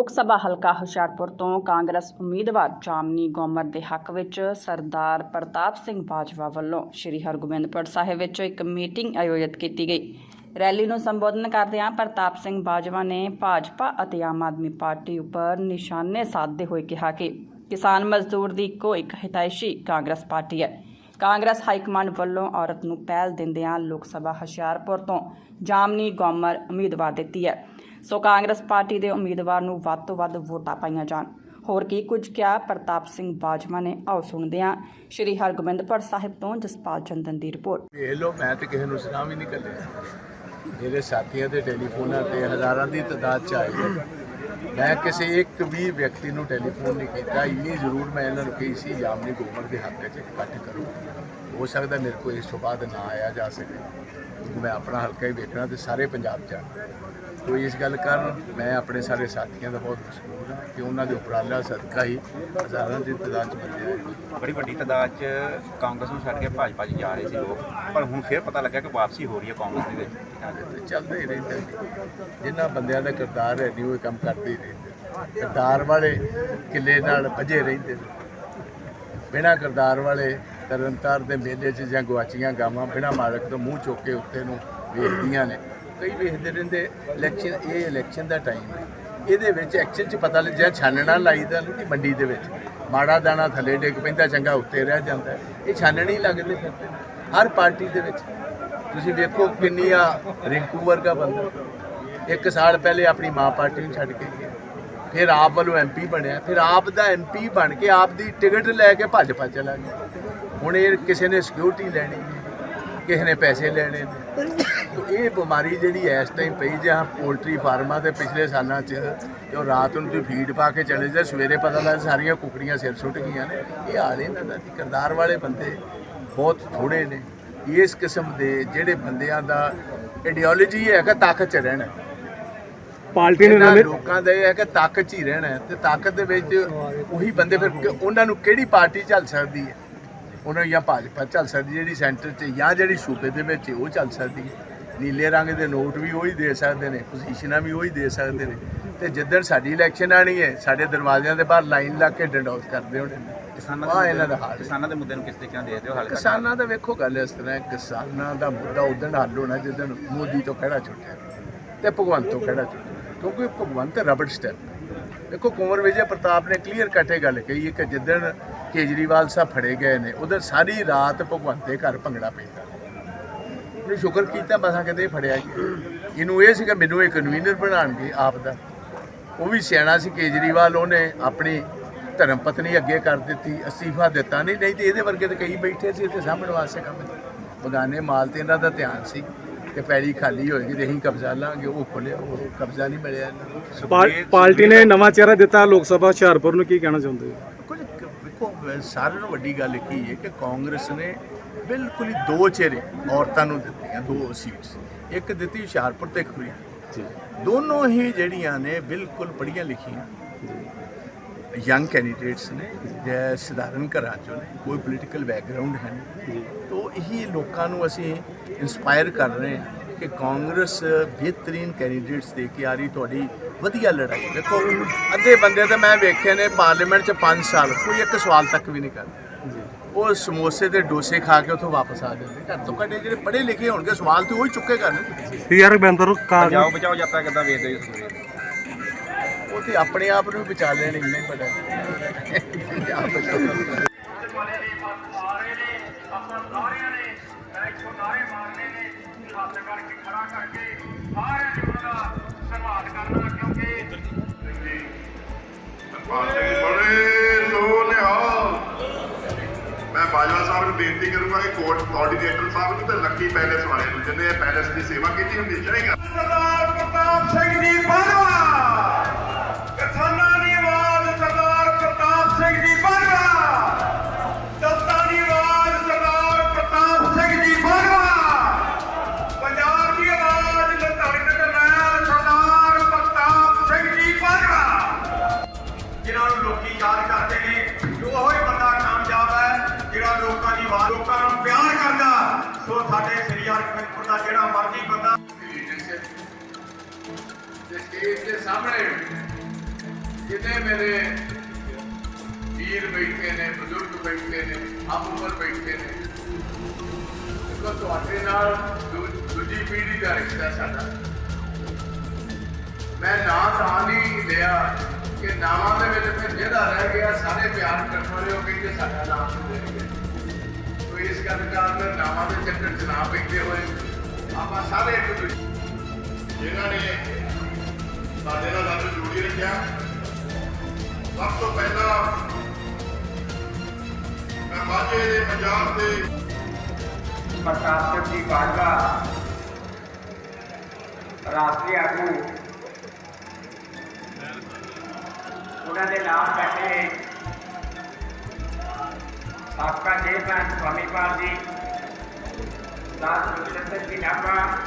ਲੋਕ ਸਭਾ ਹਲਕਾ ਹੁਸ਼ਿਆਰਪੁਰ ਤੋਂ ਕਾਂਗਰਸ ਉਮੀਦਵਾਰ ਜਾਮਨੀ ਗੋਮਰ ਦੇ ਹੱਕ ਵਿੱਚ ਸਰਦਾਰ ਪ੍ਰਤਾਪ ਸਿੰਘ ਬਾਜਵਾ ਵੱਲੋਂ ਸ੍ਰੀ ਹਰਗੋਬਿੰਦਪੁਰ ਸਾਹਿਬ ਵਿੱਚ ਇੱਕ ਮੀਟਿੰਗ ਆਯੋਜਿਤ ਕੀਤੀ ਗਈ। ਰੈਲੀ ਨੂੰ ਸੰਬੋਧਨ ਕਰਦਿਆਂ ਪ੍ਰਤਾਪ ਸਿੰਘ ਬਾਜਵਾ ਨੇ ਭਾਜਪਾ ਅਤੇ ਆਮ ਆਦਮੀ ਪਾਰਟੀ ਉੱਪਰ ਨਿਸ਼ਾਨੇ ਸਾਧਦੇ ਹੋਏ ਕਿਹਾ ਕਿ ਕਿਸਾਨ ਮਜ਼ਦੂਰ ਦੀ ਇੱਕੋ ਇੱਕ ਹਿਤਾਇਸ਼ੀ ਕਾਂਗਰਸ ਪਾਰਟੀ ਹੈ। ਕਾਂਗਰਸ ਹਾਈ ਕਮਾਂਡ ਵੱਲੋਂ ਔਰਤ ਨੂੰ ਪਹਿਲ ਦਿੰਦਿਆਂ ਲੋਕ ਸਭਾ ਹੁਸ਼ਿਆਰਪੁਰ ਤੋਂ ਜਾਮਨੀ ਗੋਮਰ ਉਮੀਦਵਾਰ ਦਿੱਤੀ ਹੈ। ਸੋ ਕਾਂਗਰਸ ਪਾਰਟੀ ਦੇ ਉਮੀਦਵਾਰ ਨੂੰ ਵੱਧ ਤੋਂ ਵੱਧ ਵੋਟਾਂ ਪਾਈਆਂ ਜਾਣ। ਹੋਰ ਕੀ ਕੁਝ ਕਿਹਾ ਪ੍ਰਤਾਪ ਸਿੰਘ ਬਾਜਵਾ ਨੇ? ਆਓ ਸੁਣਦੇ ਹਾਂ। ਸ਼੍ਰੀ ਹਰਗੋਬਿੰਦਪੁਰ ਸਾਹਿਬ ਤੋਂ ਜਸਪਾਲ ਚੰਦਨ ਦੀ ਰਿਪੋਰਟ। ਵੇਖ ਲਓ, ਮੈਂ ਤੇ ਕਿਸੇ ਨੂੰ ਸੁਣਾ ਵੀ ਨਹੀਂ ਕੱਲਿਆ ਮੇਰੇ ਸਾਥੀਆਂ ਦੇ ਟੈਲੀਫੋਨਾਂ ਤੇ ਹਜ਼ਾਰਾਂ ਦੀ ਤਾਦਾਦ ਚ ਆਏ ਮੈਂ ਕਿਸੇ ਇੱਕ ਵੀ ਵਿਅਕਤੀ ਨੂੰ ਟੈਲੀਫੋਨ ਨਹੀਂ ਕੀਤਾ। ਇਹ ਜ਼ਰੂਰ ਮੈਂ ਇਹਨਾਂ ਨੂੰ ਕਹੀ ਸੀ ਜਾਮਨੀ ਗੋਬਰ ਦੇ ਹੱਕ 'ਚ ਇਕੱਠ ਕਰੋ। ਹੋ ਸਕਦਾ ਮੇਰੇ ਕੋਲ ਇਸ ਤੋਂ ਬਾਅਦ ਨਾ ਆਇਆ ਜਾ ਸਕੇ। ਮੈਂ ਆਪਣਾ ਹਲਕਾ ਹੀ ਵੇਖਣਾ ਤੇ ਸਾਰੇ ਪੰਜਾਬ 'ਚ ਕੋਈ ਇਸ ਗੱਲ ਕਾਰਨ ਮੈਂ ਆਪਣੇ ਸਾਰੇ ਸਾਥੀਆਂ ਦਾ ਬਹੁਤ ਮਸ਼ਹੂਰ ਹਾਂ ਕਿ ਉਹਨਾਂ ਦੇ ਉਪਰਾਲਾ ਸਦਕਾ ਹੀ ਹਜ਼ਾਰਾਂ ਦੀ ਤਾਦਾਦ 'ਚ ਬੰਦੇ ਆਏ। ਬੜੀ ਵੱਡੀ ਤਾਦਾਦ 'ਚ ਕਾਂਗਰਸ ਨੂੰ ਛੱਡ ਕੇ ਭਾਜਪਾ 'ਚ ਜਾ ਰਹੇ ਸੀ ਲੋਕ ਪਰ ਹੁਣ ਫਿਰ ਪਤਾ ਲੱਗਾ ਕਿ ਵਾਪਸੀ ਹੋ ਰਹੀ ਹੈ ਕਾਂਗਰਸ ਦੇ ਵਿੱਚ ਤੇ ਚੱਲਦੇ ਹੀ ਰਹਿੰਦੇ ਜਿਨ੍ਹਾਂ ਬੰਦਿਆਂ ਦਾ ਕਿਰਦਾਰ ਹੈ ਨਹੀਂ ਉਹ ਕੰਮ ਕਰਦੇ ਹੀ ਰਹਿੰਦੇ। ਕਿਰਦਾਰ ਵਾਲੇ ਕਿਲੇ ਨਾਲ ਭਜੇ ਰਹਿੰਦੇ ਨੇ ਬਿਨਾਂ ਕਿਰਦਾਰ ਵਾਲੇ ਤਰਨਤਾਰ ਦੇ ਮੇਲੇ 'ਚ ਜਾਂ ਗਵਾਚੀਆਂ ਗਾਵਾਂ ਬਿਨਾਂ ਮਾਲਕ ਤੋਂ ਮੂੰਹ ਚੁੱਕ ਕੇ ਉੱਤੇ ਨੂੰ ਵੇਖਦੀਆਂ ਨੇ ਕਈ ਵੇਖਦੇ ਰਹਿੰਦੇ ਇਲੈਕਸ਼ਨ ਇਹ ਇਲੈਕਸ਼ਨ ਦਾ ਟਾਈਮ ਹੈ। ਇਹਦੇ ਵਿੱਚ ਐਕਸ਼ਨ 'ਚ ਪਤਾ ਲੱਗ ਜਾਂ ਛਾਨਣਾ ਲਾਈਦਾ ਨਹੀਂ ਮੰਡੀ ਦੇ ਵਿੱਚ। ਮਾੜਾ ਦਾਣਾ ਥੱਲੇ ਡਿੱਗ ਪੈਂਦਾ, ਚੰਗਾ ਉੱਤੇ ਰਹਿ ਜਾਂਦਾ। ਇਹ ਛਾਨਣੀ ਲੱਗਦੇ ਫਿਰਦੇ ਹਰ ਪਾਰਟੀ ਦੇ ਵਿੱਚ। ਤੁਸੀਂ ਵੇਖੋ ਕਿੰਨੀ ਆ ਰਿੰਕੂ ਵਰਗਾ ਬੰਦਾ। ਇੱਕ ਸਾਲ ਪਹਿਲੇ ਆਪਣੀ ਮਾਂ ਪਾਰਟੀ ਨੂੰ ਛੱਡ ਕੇ ਗਿਆ। ਫਿਰ ਆਪ ਵੱਲੋਂ ਐਮਪੀ ਬਣਿਆ। ਫਿਰ ਆਪ ਦਾ ਐਮਪੀ ਬਣ ਕੇ ਆਪ ਦੀ ਟਿਕਟ ਲੈ ਕੇ ਭੱਜ ਭੱਜ ਚਲਾ ਗਿਆ। ਹੁਣ ਇਹ ਕਿਸੇ ਨੇ ਸਿਕਿਉਰਿਟੀ ਲੈਣੀ ਹੈ। ਕਿਸੇ ਨੇ ਪੈਸੇ ਲੈਣੇ ਨੇ। ਇਹ ਬਿਮਾਰੀ ਜਿਹੜੀ ਇਸ ਟਾਈਮ ਪਈ ਜਾਂ ਪੋਲਟਰੀ ਫਾਰਮਾਂ ਦੇ ਪਿਛਲੇ ਸਾਲਾਂ 'ਚ ਜੋ ਰਾਤ ਨੂੰ ਤੁਸੀਂ ਫੀਡ ਪਾ ਕੇ ਚਲੇ ਜਾ ਸਵੇਰੇ ਪਤਾ ਲੱਗਦਾ ਸਾਰੀਆਂ ਕੁਕੜੀਆਂ ਸਿਰ ਸੁੱਟ ਗਈਆਂ ਨੇ। ਇਹ ਹਾਲ ਇਹਨਾਂ ਦਾ। ਕਿਰਦਾਰ ਵਾਲੇ ਬੰਦੇ ਬਹੁਤ ਥੋੜੇ ਨੇ। ਇਸ ਕਿਸਮ ਦੇ ਜਿਹੜੇ ਬੰਦਿਆਂ ਦਾ ਆਈਡੀਓਲੋਜੀ ਹੈ ਕਿ ਤਾਕਤ 'ਚ ਰਹਿਣਾ। ਪਾਰਟੀ ਨਵੇਂ ਲੋਕਾਂ ਦਾ ਹੈ ਕਿ ਤਾਕਤ 'ਚ ਹੀ ਰਹਿਣਾ ਤੇ ਤਾਕਤ ਦੇ ਵਿੱਚ ਉਹੀ ਬੰਦੇ ਫਿਰ ਉਹਨਾਂ ਨੂੰ ਕਿਹੜੀ ਪਾਰਟੀ ਚੱਲ ਸਕਦੀ ਹੈ? ਉਹਨਾਂ ਜਾਂ ਭਾਜਪਾ ਚੱਲ ਸਕਦੀ ਜਿਹੜੀ ਸੈਂਟਰ 'ਚ ਜਾਂ ਜਿਹੜੀ ਸੂਬੇ ਦੇ ਵਿੱਚ ਉਹ ਚੱਲ ਸਕਦੀ ਨੀਲੇ ਰੰਗ ਦੇ ਨੋਟ ਵੀ ਉਹੀ ਦੇ ਸਕਦੇ ਨੇ ਪੋਜੀਸ਼ਨਾਂ ਵੀ ਉਹੀ ਦੇ ਸਕਦੇ ਨੇ। ਤੇ ਜਿੱਦਣ ਸਾਡੀ ਇਲੈਕਸ਼ਨ ਆਣੀ ਹੈ ਸਾਡੇ ਦਰਵਾਜ਼ਿਆਂ ਦੇ ਬਾਹਰ ਲਾਈਨ ਲਾ ਕੇ ਡੰਡੌਤ ਕਰਦੇ ਹੋਣੇ ਕਿਸਾਨਾਂ ਦੇ ਇਹਨਾਂ ਦਾ ਹਾਲ। ਕਿਸਾਨਾਂ ਦੇ ਮੁੱਦੇ ਨੂੰ ਕਿਸ ਤਰੀਕੇ ਨਾਲ ਦੇਖਦੇ ਹੋ ਹੱਲ ਕਰਨਾ ਕਿਸਾਨਾਂ ਦਾ ਵੇਖੋ ਗੱਲ ਇਸ ਤਰ੍ਹਾਂ ਹੈ ਕਿਸਾਨਾਂ ਦਾ ਮੁੱਦਾ ਉਦੋਂ ਹੱਲ ਹੋਣਾ ਜਦੋਂ ਮੋਦੀ ਤੋਂ ਕਿਹੜਾ ਛੁੱਟਿਆ ਤੇ ਭਗਵੰਤ ਤੋਂ ਕਿਹੜਾ ਛੁੱਟਿਆ ਕਿਉਂਕਿ ਭਗਵੰਤ ਰਬੜ ਸਟੈਪ ਦੇਖੋ ਕੁੰਵਰ ਵਿਜੇ ਪ੍ਰਤਾਪ ਨੇ ਕਲੀਅਰ ਕੱਟ ਇਹ ਗੱਲ ਕਹੀ ਹੈ ਕਿ ਜਿੱਦਣ ਕੇਜਰੀਵਾਲ ਸਾਹਿਬ ਫੜੇ ਗਏ ਨੇ ਉਦੋਂ ਸਾਰੀ ਰਾਤ ਭਗਵੰਤ ਦੇ ਘਰ ਭੰਗੜਾ ਪੈਂਦਾ। ਉਹਨੇ ਸ਼ੁਕਰ ਕੀਤਾ ਬਸਾਂ ਕਿਤੇ ਫੜਿਆ ਇਹਨੂੰ ਇਹ ਸੀ ਕਿ ਮੈਨੂੰ ਇਹ ਕਨਵੀਨਰ ਬਣਾਉਣਗੇ ਆਪ ਦਾ। ਉਹ ਵੀ ਸਿਆਣਾ ਸੀ ਕੇਜਰੀਵਾਲ ਉਹਨੇ ਆਪਣੀ ਧਰਮ ਪਤਨੀ ਅੱਗੇ ਕਰ ਦਿੱਤੀ ਅਸਤੀਫਾ ਦਿੱਤਾ ਨਹੀਂ ਨਹੀਂ ਤੇ ਇਹਦੇ ਵਰਗੇ ਤੇ ਕਈ ਬੈਠੇ ਸੀ ਇੱਥੇ ਸਾਹਮਣੇ ਵਾਸਤੇ ਕੰਮ। ਬਗਾਨੇ ਮਾਲ ਤੇ ਇਹਨਾਂ ਦਾ ਧਿਆਨ ਸੀ ਕਿ ਪੈੜੀ ਖਾਲੀ ਹੋਏਗੀ ਤੇ ਅਸੀਂ ਕਬਜ਼ਾ ਲਾਂਗੇ ਉਹ ਖੋਲਿਆ ਉਹ ਕਬਜ਼ਾ ਨਹੀਂ ਮਿਲਿਆ। ਇਹਨਾਂ ਨੂੰ ਪਾਰ- ਪਾਰਟੀ ਨੇ ਨਵਾਂ ਚਿਹਰਾ ਦਿੱਤਾ ਲੋਕ ਸਭਾ ਹੁਸ਼ਿਆਰਪੁਰ ਨੂੰ ਕੀ ਕਹਿਣਾ ਚਾਹੁੰਦੇ ਹੋ? ਸਾਰਿਆਂ ਨੂੰ ਵੱਡੀ ਗੱਲ ਕੀ ਹੈ ਕਿ ਕਾਂਗਰਸ ਨੇ ਬਿਲਕੁਲ ਹੀ ਦੋ ਚਿਹਰੇ ਔਰਤਾਂ ਨੂੰ ਦਿੱਤੀਆਂ ਦੋ ਸੀਟਸ ਇੱਕ ਦਿੱਤੀ ਹੁਸ਼ਿਆਰਪੁਰ ਤੇ ਖੁਰੀਆ ਜੀ। ਦੋਨੋਂ ਹੀ ਜਿਹੜੀਆਂ ਨੇ ਬਿਲਕੁਲ ਪੜ੍ਹੀਆਂ ਲਿਖੀਆਂ। ਯੰਗ ਕੈਂਡੀਡੇਟਸ ਨੇ ਜੇ ਸਧਾਰਨ ਘਰਾਂ ਚੋਂ ਨੇ ਕੋਈ ਪੋਲੀਟੀਕਲ ਬੈਕਗ੍ਰਾਉਂਡ ਹੈ ਨਹੀਂ। ਤੋ ਇਹੀ ਲੋਕਾਂ ਨੂੰ ਅਸੀਂ ਇਨਸਪਾਇਰ ਕਰ ਰਹੇ ਹਾਂ। ਕਿ ਕਾਂਗਰਸ ਬਿਹਤਰੀਨ ਕੈਂਡੀਡੇਟਸ ਦੇ ਕੇ ਆ ਰਹੀ ਤੁਹਾਡੀ ਵਧੀਆ ਲੜਾਈ ਦੇਖੋ ਅੱਧੇ ਬੰਦੇ ਤਾਂ ਮੈਂ ਵੇਖੇ ਨੇ ਪਾਰਲੀਮੈਂਟ 'ਚ 5 ਸਾਲ ਕੋਈ ਇੱਕ ਸਵਾਲ ਤੱਕ ਵੀ ਨਹੀਂ ਕਰਦੇ ਜੀ ਉਹ ਸਮੋਸੇ ਤੇ ਡੋਸੇ ਖਾ ਕੇ ਉੱਥੋਂ ਵਾਪਸ ਆ ਜਾਂਦੇ ਘਰ ਤੋਂ ਕੱਢੇ ਜਿਹੜੇ ਪੜ੍ਹੇ ਲਿਖੇ ਹੋਣਗੇ ਸਵਾਲ ਤੇ ਉਹੀ ਚੁੱਕੇ ਕਰਨਗੇ ਸੀਆਰ ਬੈਂਦਰ ਬਚਾਓ ਬਚਾਓ ਯਾਤਰਾ ਕਿੱਦਾਂ ਵੇਖਦੇ ਹੋ ਤੁਸੀਂ ਉਹ ਤੇ ਆਪਣੇ ਆਪ ਨੂੰ ਬਚਾ ਲੈਣ ਇੰਨੇ ਨੇ ਆਪਾਂ ਸਾਰਿਆਂ ਨੇ ਨਾਰੇ ਮਾਰਨੇ ਨੇ ਹੱਥ ਕਰਕੇ ਖੜਾ ਕਰਕੇ ਸਾਰਿਆਂ ਨੇ ਉਹਨਾਂ ਦਾ ਸੰਭਾਲ ਕਰਨਾ ਕਿਉਂਕਿ ਬੜੇ ਸੋ ਨਿਹਾਲ ਮੈਂ ਬਾਜਵਾ ਸਾਹਿਬ ਨੂੰ ਬੇਨਤੀ ਕਰੂੰਗਾ ਕਿ ਕੋਰਟ ਕੋਆਰਡੀਨੇਟਰ ਸਾਹਿਬ ਨੂੰ ਤੇ ਲੱਕੀ ਪੈਲੇਸ ਵਾਲੇ ਨੂੰ ਜਿਹਨੇ ਇਹ ਪੈਲੇਸ ਦੀ ਸੇਵਾ ਕੀਤੀ ਹਮੇਸ਼ਾ ਹੀ ਕਰ ਸਰਦਾਰ ਪ੍ਰਤਾਪ ਸਿੰਘ ਜੀ ਬਾਜਵਾ। ਸਾਹਮਣੇ ਜਿੰਨੇ ਮੇਰੇ ਵੀਰ ਬੈਠੇ ਨੇ, ਬਜ਼ੁਰਗ ਬੈਠੇ ਨੇ ਆਪ ਉਮਰ ਬੈਠੇ ਨੇ। ਦੇਖੋ, ਤੁਹਾਡੇ ਨਾਲ ਦੂਜੀ ਪੀੜ੍ਹੀ ਦਾ ਰਿਸ਼ਤਾ ਸਾਡਾ। ਮੈਂ ਨਾਂ ਤਾਂ ਨਹੀਂ ਲਿਆ ਕਿ ਨਾਵਾਂ ਦੇ ਵਿੱਚ ਫਿਰ ਜਿਹੜਾ ਰਹਿ ਗਿਆ, ਸਾਰੇ ਪਿਆਰ ਕਰਨ ਵਾਲੇ ਉਹ ਕਹਿੰਦੇ ਸਾਡਾ ਨਾਮ ਨਹੀਂ ਲੈ ਤੋ ਇਸ ਗੱਲ ਕਾਰਨ ਨਾਵਾਂ ਦੇ ਚੱਕਰ ਚ ਨਾ ਪੈਂਦੇ ਹੋਏ। ਆਪਾਂ ਸਾਰੇ ਇੱਕ ਦੂਜੇ ਜਿਨ੍ਹਾਂ ਨੇ ਸਾਡੇ ਨਾਲ ਸਾਨੂੰ ਜੋੜੀ ਰੱਖਿਆ। ਸਭ ਤੋਂ ਪਹਿਲਾਂ ਮੈਂ ਮਾਝੇ ਦੇ ਪੰਜਾਬ ਦੇ ਪ੍ਰਕਾਸ਼ ਸਿੰਘ ਜੀ ਬਾਜਵਾ, ਰਾਸ਼ਟਰੀ ਆਗੂ, ਉਹਨਾਂ ਦੇ ਨਾਲ ਬੈਠੇ ਸਾਬਕਾ ਚੇਅਰਮੈਨ ਸਵਾਮੀਪਾਲ ਜੀ, ਦਾਸ ਸੁਖਚੰਦਰ ਜੀ ਨਾਭਾ